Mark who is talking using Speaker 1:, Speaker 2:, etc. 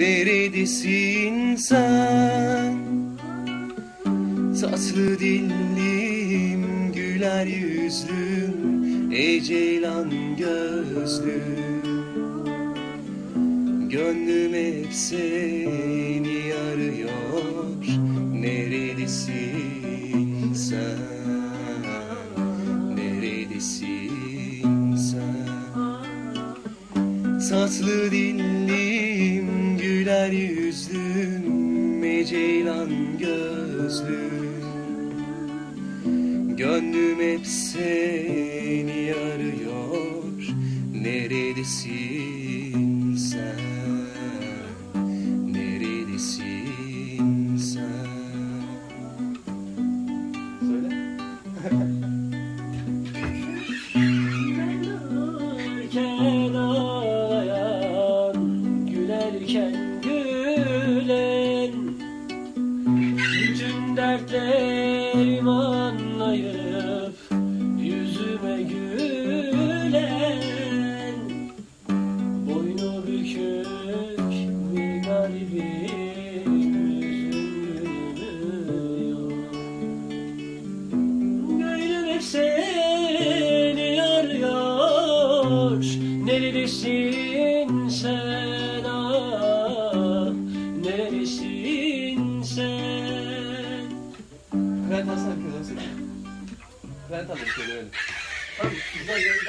Speaker 1: Neredesin sen? Tatlı dillim Güler yüzlüm Ey ceylan gözlüm. Gönlüm hep seni arıyor. Neredesin sen? Neredesin sen? Tatlı dillim Güler yüzlüm Ey ceylan gözlüm Gönlüm hep seni arıyor Neredesin sen? Neredesin sen? Söyle.
Speaker 2: Gülerken ağlayan, gülerken Bütün dertlerimi anlayıp yüzüme gülen Boynu bükük bir garibim yüzüm gülüyor Gönlüm hep seni arıyor Neredesin sen
Speaker 1: Bülent Hasan Kırmızı Bülent Hanım söyle öyle